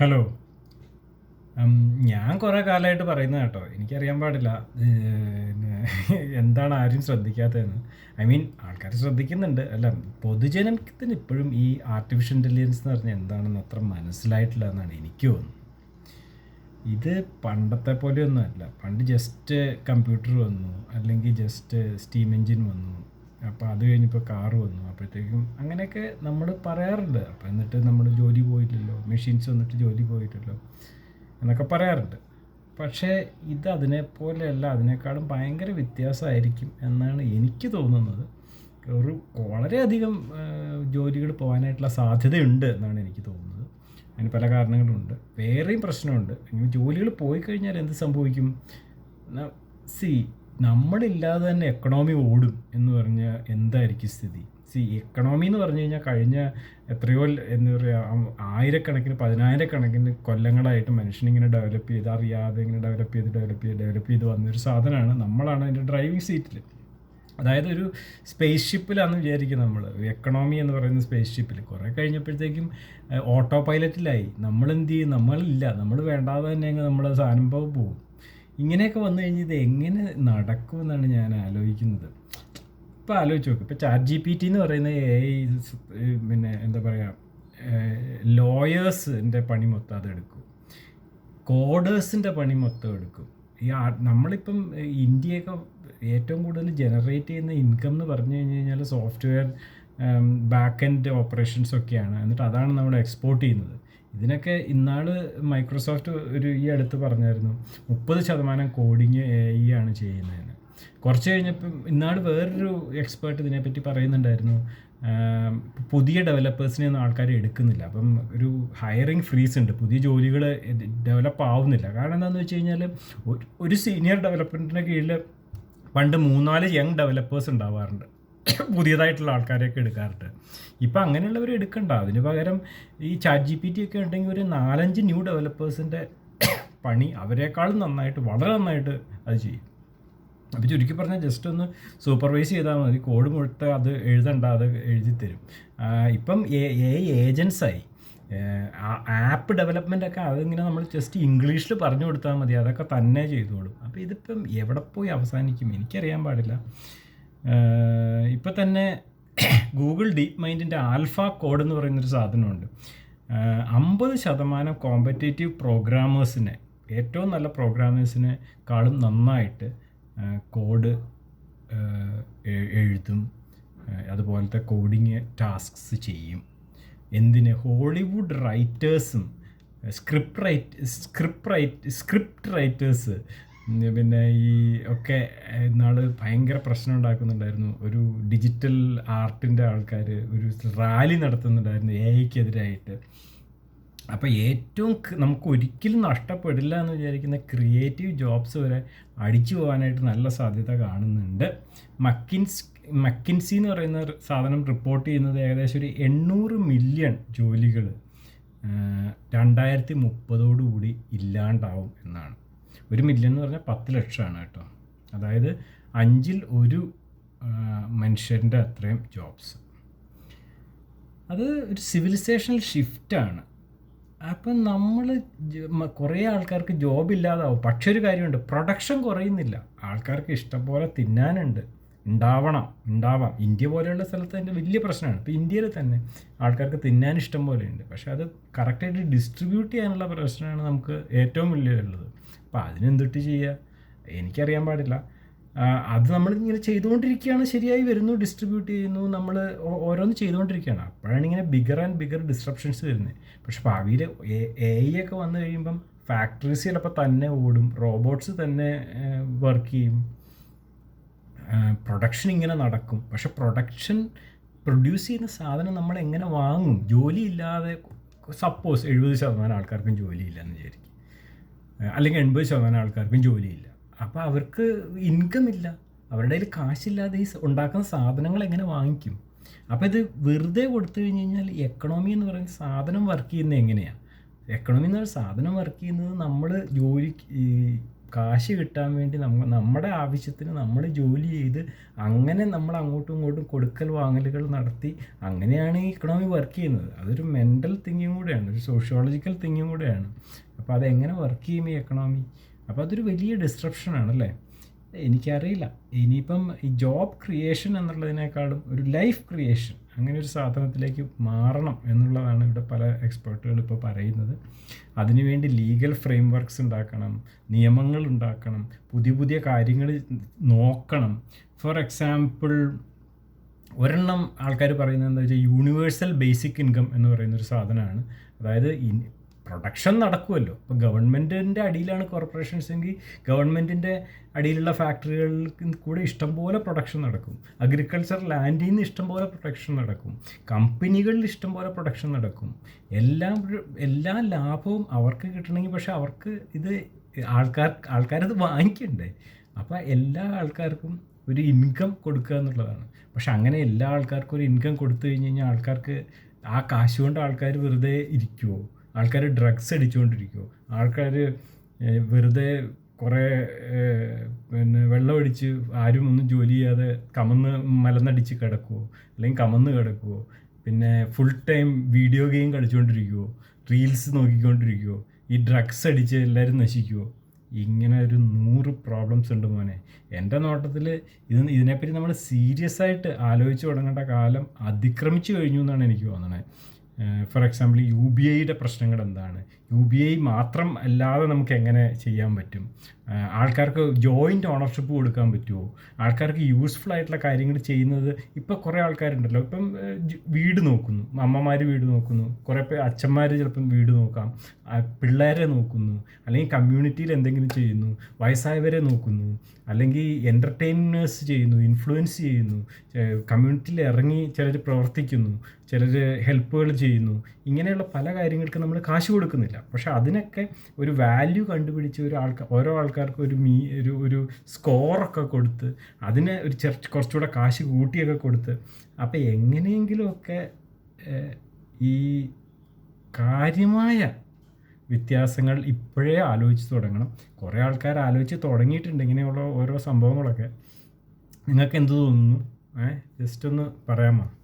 Hello ഞാൻ കുറേ കാലമായിട്ട് പറയുന്നത് കേട്ടോ. എനിക്കറിയാൻ പാടില്ല. എന്താണ് ആരും ശ്രദ്ധിക്കാത്തതെന്ന്. ഐ മീൻ ആൾക്കാർ ശ്രദ്ധിക്കുന്നുണ്ട്. അല്ല പൊതുജനത്തിന് ഇപ്പോഴും ഈ ആർട്ടിഫിഷ്യൽ ഇന്റലിജൻസ് എന്ന് പറഞ്ഞാൽ എന്താണെന്ന് അത്ര മനസ്സിലായിട്ടില്ല എന്നാണ് എനിക്ക് തോന്നുന്നത്. ഇത് പണ്ടത്തെ പോലെയൊന്നും അല്ല. പണ്ട് ജസ്റ്റ് കമ്പ്യൂട്ടർ വന്നു അല്ലെങ്കിൽ ജസ്റ്റ് സ്റ്റീം എഞ്ചിൻ വന്നു അപ്പോൾ അത് കഴിഞ്ഞപ്പോൾ കാറ് വന്നു. അപ്പോഴത്തേക്കും അങ്ങനെയൊക്കെ നമ്മൾ പറയാറുണ്ട്. അപ്പോൾ എന്നിട്ട് നമ്മൾ ജോലി പോയില്ലല്ലോ മെഷീൻസ് വന്നിട്ട് ജോലി പോയില്ലല്ലോ എന്നൊക്കെ പറയാറുണ്ട്. പക്ഷേ ഇത് അതിനെപ്പോലെയല്ല അതിനേക്കാളും ഭയങ്കര വ്യത്യാസമായിരിക്കും എന്നാണ് എനിക്ക് തോന്നുന്നത്. ഒരു വളരെയധികം ജോലികൾ പോകാനായിട്ടുള്ള സാധ്യതയുണ്ട് എന്നാണ് എനിക്ക് തോന്നുന്നത്. അതിന് പല കാരണങ്ങളുണ്ട്. വേറെയും പ്രശ്നമുണ്ട്. ജോലികൾ പോയി കഴിഞ്ഞാൽ എന്ത് സംഭവിക്കും? സി നമ്മളില്ലാതെ തന്നെ എക്കണോമി ഓടും എന്ന് പറഞ്ഞാൽ എന്തായിരിക്കും സ്ഥിതി? സി എക്കണോമി എന്ന് പറഞ്ഞു കഴിഞ്ഞാൽ കഴിഞ്ഞ എത്രയോ എന്ന് പറയുക ആയിരക്കണക്കിന് പതിനായിരക്കണക്കിന് കൊല്ലങ്ങളായിട്ട് മനുഷ്യനിങ്ങനെ ഡെവലപ്പ് ചെയ്ത് അറിയാതെ ഇങ്ങനെ ഡെവലപ്പ് ചെയ്ത് ഡെവലപ്പ് ചെയ്ത് ഡെവലപ്പ് ചെയ്ത് വന്നൊരു സാധനമാണ് നമ്മളാണ് അതിന്റെ ഡ്രൈവിംഗ് സീറ്റിൽ അതായത് ഒരു സ്പേസ് ഷിപ്പിലാണെന്ന് വിചാരിക്കും നമ്മൾ എക്കണോമി എന്ന് പറയുന്ന സ്പേസ് ഷിപ്പിൽ കുറേ കഴിഞ്ഞപ്പോഴത്തേക്കും ഓട്ടോ പൈലറ്റിലായി നമ്മൾ എന്ത് ചെയ്യും? നമ്മളില്ല. നമ്മൾ വേണ്ടാതെ തന്നെ നമ്മൾ സാധനം പോകും ഇങ്ങനെയൊക്കെ വന്നു കഴിഞ്ഞാൽ ഇത് എങ്ങനെ നടക്കുമെന്നാണ് ഞാൻ ആലോചിക്കുന്നത്. ഇപ്പോൾ ആലോചിച്ച് നോക്കും. ഇപ്പോൾ ചാറ്റ് ജി പി ടി എന്ന് പറയുന്ന എ പിന്നെ എന്താ പറയുക ലോയേഴ്സിന്റെ പണി മൊത്തം അതെടുക്കും കോഡേഴ്സിന്റെ പണി മൊത്തം എടുക്കും. ഈ നമ്മളിപ്പം ഇന്ത്യയൊക്കെ ഏറ്റവും കൂടുതൽ ജനറേറ്റ് ചെയ്യുന്ന ഇൻകം എന്ന് പറഞ്ഞു കഴിഞ്ഞ് കഴിഞ്ഞാൽ സോഫ്റ്റ്വെയർ ബാക്ക് എൻഡ് ഓപ്പറേഷൻസ് ഒക്കെയാണ്. എന്നിട്ട് അതാണ് നമ്മൾ എക്സ്പോർട്ട് ചെയ്യുന്നത്. ഇതിനൊക്കെ ഇന്നാൾ മൈക്രോസോഫ്റ്റ് ഒരു ഈ അടുത്ത് പറഞ്ഞായിരുന്നു മുപ്പത് ശതമാനം കോഡിങ് എ ഐ ആണ് ചെയ്യുന്നതെന്ന്. കുറച്ച് കഴിഞ്ഞപ്പം ഇന്നാൾ വേറൊരു എക്സ്പേർട്ട് ഇതിനെപ്പറ്റി പറയുന്നുണ്ടായിരുന്നു പുതിയ ഡെവലപ്പേഴ്സിനെ ഒന്നും ആൾക്കാർ എടുക്കുന്നില്ല. അപ്പം ഒരു ഹയറിങ് ഫ്രീസ് ഉണ്ട്. പുതിയ ജോലികൾ ഡെവലപ്പ് ആവുന്നില്ല. കാരണം എന്താണെന്ന് വെച്ച് കഴിഞ്ഞാൽ ഒരു സീനിയർ ഡെവലപ്മെന്റിന്റെ കീഴിൽ പണ്ട് മൂന്നാൽ യങ് ഡെവലപ്പേഴ്സ് ഉണ്ടാവാറുണ്ട്. പുതിയതായിട്ടുള്ള ആൾക്കാരെയൊക്കെ എടുക്കാറുണ്ട്. ഇപ്പം അങ്ങനെയുള്ളവർ എടുക്കണ്ട. അതിന് പകരം ഈ ചാറ്റ് ജി പി ടി ഒക്കെ ഉണ്ടെങ്കിൽ ഒരു നാലഞ്ച് ന്യൂ ഡെവലപ്പേഴ്സിന്റെ പണി അവരെക്കാളും നന്നായിട്ട് വളരെ നന്നായിട്ട് അത് ചെയ്യും. അപ്പോൾ ചുരുക്കി പറഞ്ഞാൽ ജസ്റ്റ് ഒന്ന് സൂപ്പർവൈസ് ചെയ്താൽ മതി. കോഡ് കൊടുത്ത് അത് എഴുതണ്ട അത് എഴുതി തരും. ഇപ്പം എ ഏജൻസായി. ആപ്പ് ഡെവലപ്മെന്റ് ഒക്കെ അതിങ്ങനെ നമ്മൾ ജസ്റ്റ് ഇംഗ്ലീഷിൽ പറഞ്ഞു കൊടുത്താൽ മതി. അതൊക്കെ തന്നെ ചെയ്തോളും. അപ്പോൾ ഇതിപ്പം എവിടെ പോയി അവസാനിക്കും? എനിക്കറിയാൻ പാടില്ല. ഇപ്പം തന്നെ ഗൂഗിൾ ഡീപ് മൈൻഡിന്റെ ആൽഫ കോഡ് എന്ന് പറയുന്നൊരു സാധനമുണ്ട്. അമ്പത് ശതമാനം കോമ്പറ്റേറ്റീവ് പ്രോഗ്രാമേഴ്സിനെ ഏറ്റവും നല്ല പ്രോഗ്രാമേഴ്സിനെക്കാളും നന്നായിട്ട് കോഡ് എഴുതും അതുപോലത്തെ കോഡിങ് ടാസ്ക്സ് ചെയ്യും. എന്തിന്? Hollywood റൈറ്റേഴ്സും script write script write script writers പിന്നെ ഈ ഒക്കെ ഇന്നാൾ ഭയങ്കര പ്രശ്നം ഉണ്ടാക്കുന്നുണ്ടായിരുന്നു. ഒരു ഡിജിറ്റൽ ആർട്ടിന്റെ ആൾക്കാർ ഒരു റാലി നടത്തുന്നുണ്ടായിരുന്നു എ ഐക്കെതിരായിട്ട് അപ്പോൾ ഏറ്റവും നമുക്ക് ഒരിക്കലും നഷ്ടപ്പെടില്ല എന്ന് വിചാരിക്കുന്ന ക്രിയേറ്റീവ് ജോബ്സ് വരെ അടിച്ചു പോകാനായിട്ട് നല്ല സാധ്യത കാണുന്നുണ്ട്. മക്കിൻസ് മക്കിൻസി എന്ന് പറയുന്ന സാധനം റിപ്പോർട്ട് ചെയ്യുന്നത് ഏകദേശം ഒരു എണ്ണൂറ് മില്യൺ ജോലികൾ രണ്ടായിരത്തി മുപ്പതോടുകൂടി ഇല്ലാണ്ടാവും എന്നാണ്. ഒരു മില്യൺ എന്ന് പറഞ്ഞാൽ പത്ത് ലക്ഷമാണ് കേട്ടോ. അതായത് അഞ്ചിൽ ഒരു മനുഷ്യന്റെ അത്രയും ജോബ്സ് അത് ഒരു സിവിലൈസേഷണൽ ഷിഫ്റ്റാണ് അപ്പം നമ്മൾ കുറേ ആൾക്കാർക്ക് ജോബ് ഇല്ലാതാവും. പക്ഷെ ഒരു കാര്യമുണ്ട് പ്രൊഡക്ഷൻ കുറയുന്നില്ല. ആൾക്കാർക്ക് ഇഷ്ടം പോലെ തിന്നാനുണ്ട്. ഉണ്ടാവണം ഉണ്ടാവാം. ഇന്ത്യ പോലെയുള്ള സ്ഥലത്ത് അതിന്റെ വലിയ പ്രശ്നമാണ്. ഇപ്പോൾ ഇന്ത്യയിൽ തന്നെ ആൾക്കാർക്ക് തിന്നാൻ ഇഷ്ടം പോലെയുണ്ട്. പക്ഷേ അത് കറക്റ്റായിട്ട് ഡിസ്ട്രിബ്യൂട്ട് ചെയ്യാനുള്ള പ്രശ്നമാണ് നമുക്ക് ഏറ്റവും വലിയുള്ളത് അപ്പോൾ അതിനെന്തൊട്ട് ചെയ്യുക എനിക്കറിയാൻ പാടില്ല. അത് നമ്മൾ ഇങ്ങനെ ചെയ്തുകൊണ്ടിരിക്കുകയാണ് ശരിയായി വരുന്നു ഡിസ്ട്രിബ്യൂട്ട് ചെയ്യുന്നു നമ്മൾ ഓരോന്ന് ചെയ്തുകൊണ്ടിരിക്കുകയാണ്. അപ്പോഴാണ് ഇങ്ങനെ ബിഗർ ആൻഡ് ബിഗർ ഡിസ്ട്രപ്ഷൻസ് വരുന്നത്. പക്ഷെ ഭാവിയിൽ എ ഐ ഒക്കെ വന്നു കഴിയുമ്പം ഫാക്ടറീസ് ചിലപ്പോൾ തന്നെ ഓടും റോബോട്ട്സ് തന്നെ വർക്ക് ചെയ്യും. പ്രൊഡക്ഷൻ ഇങ്ങനെ നടക്കും. പക്ഷെ പ്രൊഡക്ഷൻ പ്രൊഡ്യൂസ് ചെയ്യുന്ന സാധനം നമ്മൾ എങ്ങനെ വാങ്ങും? ജോലി ഇല്ലാതെ സപ്പോസ് എഴുപത് ശതമാനം ആൾക്കാർക്കും ജോലിയില്ല എന്ന് വിചാരിക്കും അല്ലെങ്കിൽ എൺപത് ശതമാനം ആൾക്കാർക്കും ജോലിയില്ല. അപ്പോൾ അവർക്ക് ഇൻകം ഇല്ല. അവരുടെ കയ്യിൽ കാശില്ലാതെ ഈ ഉണ്ടാക്കുന്ന സാധനങ്ങൾ എങ്ങനെ വാങ്ങിക്കും? അപ്പോൾ ഇത് വെറുതെ കൊടുത്തു കഴിഞ്ഞ് കഴിഞ്ഞാൽ എക്കണോമി എന്ന് പറയുന്ന സാധനം വർക്ക് ചെയ്യുന്നത് എങ്ങനെയാണ് എക്കണോമി എന്ന് പറയുന്ന സാധനം വർക്ക് ചെയ്യുന്നത് നമ്മൾ ജോലി കാശ് കിട്ടാൻ വേണ്ടി നമ്മ നമ്മുടെ ആവശ്യത്തിന് നമ്മൾ ജോലി ചെയ്ത് അങ്ങനെ നമ്മൾ അങ്ങോട്ടും ഇങ്ങോട്ടും കൊടുക്കൽ വാങ്ങലുകൾ നടത്തി അങ്ങനെയാണ് ഈ ഇക്കണോമി വർക്ക് ചെയ്യുന്നത്. അതൊരു മെന്റൽ തിങ്ങും കൂടെയാണ് ഒരു സോഷ്യോളജിക്കൽ തിങ്ങും കൂടെയാണ്. അപ്പോൾ അതെങ്ങനെ വർക്ക് ചെയ്യും ഈ എക്കണോമി അപ്പോൾ അതൊരു വലിയ ഡിസ്ട്രപ്ഷനാണ് അല്ലേ എനിക്കറിയില്ല. ഇനിയിപ്പം ഈ ജോബ് ക്രിയേഷൻ എന്നുള്ളതിനേക്കാളും ഒരു ലൈഫ് ക്രിയേഷൻ അങ്ങനെ ഒരു സാധനത്തിലേക്ക് മാറണം എന്നുള്ളതാണ് ഇവിടെ പല എക്സ്പേർട്ടുകൾ ഇപ്പോൾ പറയുന്നത്. അതിനുവേണ്ടി ലീഗൽ ഫ്രെയിം വർക്ക്സ് ഉണ്ടാക്കണം നിയമങ്ങൾ ഉണ്ടാക്കണം പുതിയ പുതിയ കാര്യങ്ങൾ നോക്കണം. ഫോർ എക്സാമ്പിൾ ഒരെണ്ണം ആൾക്കാർ പറയുന്നത് എന്താ വെച്ചാൽ യൂണിവേഴ്സൽ ബേസിക് ഇൻകം എന്ന് പറയുന്നൊരു സാധനമാണ്. അതായത് പ്രൊഡക്ഷൻ നടക്കുമല്ലോ. ഇപ്പോൾ ഗവൺമെന്റിന്റെ അടിയിലാണ് കോർപ്പറേഷൻസ് എങ്കിൽ ഗവൺമെന്റിന്റെ അടിയിലുള്ള ഫാക്ടറികളിൽ കൂടെ ഇഷ്ടംപോലെ പ്രൊഡക്ഷൻ നടക്കും. അഗ്രികൾച്ചർ ലാൻഡിൽ നിന്ന് ഇഷ്ടംപോലെ പ്രൊഡക്ഷൻ നടക്കും. കമ്പനികളിൽ ഇഷ്ടംപോലെ പ്രൊഡക്ഷൻ നടക്കും. എല്ലാം എല്ലാ ലാഭവും അവർക്ക് കിട്ടണമെങ്കിൽ പക്ഷേ അവർക്ക് ഇത് ആൾക്കാർ ആൾക്കാരത് വാങ്ങിക്കണ്ടേ? അപ്പോൾ എല്ലാ ആൾക്കാർക്കും ഒരു ഇൻകം കൊടുക്കുക എന്നുള്ളതാണ്. പക്ഷെ അങ്ങനെ എല്ലാ ആൾക്കാർക്കും ഒരു ഇൻകം കൊടുത്തു കഴിഞ്ഞ് കഴിഞ്ഞാൽ ആൾക്കാർക്ക് ആ കാശ് കൊണ്ട് ആൾക്കാർ വെറുതെ ഇരിക്കുമോ ആൾക്കാർ ഡ്രഗ്സ് അടിച്ചുകൊണ്ടിരിക്കുമോ ആൾക്കാർ വെറുതെ കുറേ പിന്നെ വെള്ളമടിച്ച് ആരും ഒന്നും ജോലി ചെയ്യാതെ കമന്ന് മലന്നടിച്ച് കിടക്കുമോ അല്ലെങ്കിൽ കമന്ന് കിടക്കുമോ പിന്നെ ഫുൾ ടൈം വീഡിയോ ഗെയിം കളിച്ചുകൊണ്ടിരിക്കുമോ റീൽസ് നോക്കിക്കൊണ്ടിരിക്കുമോ ഈ ഡ്രഗ്സ് അടിച്ച് എല്ലാവരും നശിക്കുമോ ഇങ്ങനെ ഒരു നൂറ് പ്രോബ്ലംസ് ഉണ്ട് മോനെ. എന്റെ നോട്ടത്തിൽ ഇത് ഇതിനെപ്പറ്റി നമ്മൾ സീരിയസ് ആയിട്ട് ആലോചിച്ച് തുടങ്ങേണ്ട കാലം അതിക്രമിച്ചു കഴിഞ്ഞു എന്നാണ് എനിക്ക് തോന്നുന്നത് ഫോർ എക്സാമ്പിൾ യു ബി ഐയുടെ പ്രശ്നങ്ങൾ എന്താണ്? യു ബി ഐ മാത്രം അല്ലാതെ നമുക്ക് എങ്ങനെ ചെയ്യാൻ പറ്റും? ആൾക്കാർക്ക് ജോയിന്റ് ഓണർഷിപ്പ് കൊടുക്കാൻ പറ്റുമോ ആൾക്കാർക്ക് യൂസ്ഫുൾ ആയിട്ടുള്ള കാര്യങ്ങൾ ചെയ്യുന്നത് ഇപ്പോൾ കുറേ ആൾക്കാരുണ്ടല്ലോ. ഇപ്പം വീട് നോക്കുന്നു. അമ്മമാർ വീട് നോക്കുന്നു. കുറേ പേർ അച്ഛന്മാർ ചിലപ്പം വീട് നോക്കാം. പിള്ളേരെ നോക്കുന്നു. അല്ലെങ്കിൽ കമ്മ്യൂണിറ്റിയിൽ എന്തെങ്കിലും ചെയ്യുന്നു. വയസ്സായവരെ നോക്കുന്നു. അല്ലെങ്കിൽ എന്റർടൈനേഴ്സ് ചെയ്യുന്നു ഇൻഫ്ലുവൻസ് ചെയ്യുന്നു. കമ്മ്യൂണിറ്റിയിൽ ഇറങ്ങി ചിലർ പ്രവർത്തിക്കുന്നു. ചിലർ ഹെൽപ്പുകൾ ചെയ്യുന്നു. ഇങ്ങനെയുള്ള പല കാര്യങ്ങൾക്ക് നമ്മൾ കാശ് കൊടുക്കുന്നില്ല. പക്ഷെ അതിനൊക്കെ ഒരു വാല്യൂ കണ്ടുപിടിച്ച് ഒരു ആൾക്കാർ ഓരോ ആൾക്കാർക്കും ഒരു മീ ഒരു ഒരു സ്കോറൊക്കെ കൊടുത്ത് അതിനെ ഒരു ചെറു കുറച്ചുകൂടെ കാശ് കൂട്ടിയൊക്കെ കൊടുത്ത് അപ്പോൾ എങ്ങനെയെങ്കിലുമൊക്കെ ഈ കാര്യമായ വ്യത്യാസങ്ങൾ ഇപ്പോഴേ ആലോചിച്ച് തുടങ്ങണം. കുറേ ആൾക്കാർ ആലോചിച്ച് തുടങ്ങിയിട്ടുണ്ട് ഇങ്ങനെയുള്ള ഓരോ സംഭവങ്ങളൊക്കെ. നിങ്ങൾക്ക് എന്ത് തോന്നുന്നു? ഏ ജസ്റ്റ് ഒന്ന് പറയാമോ?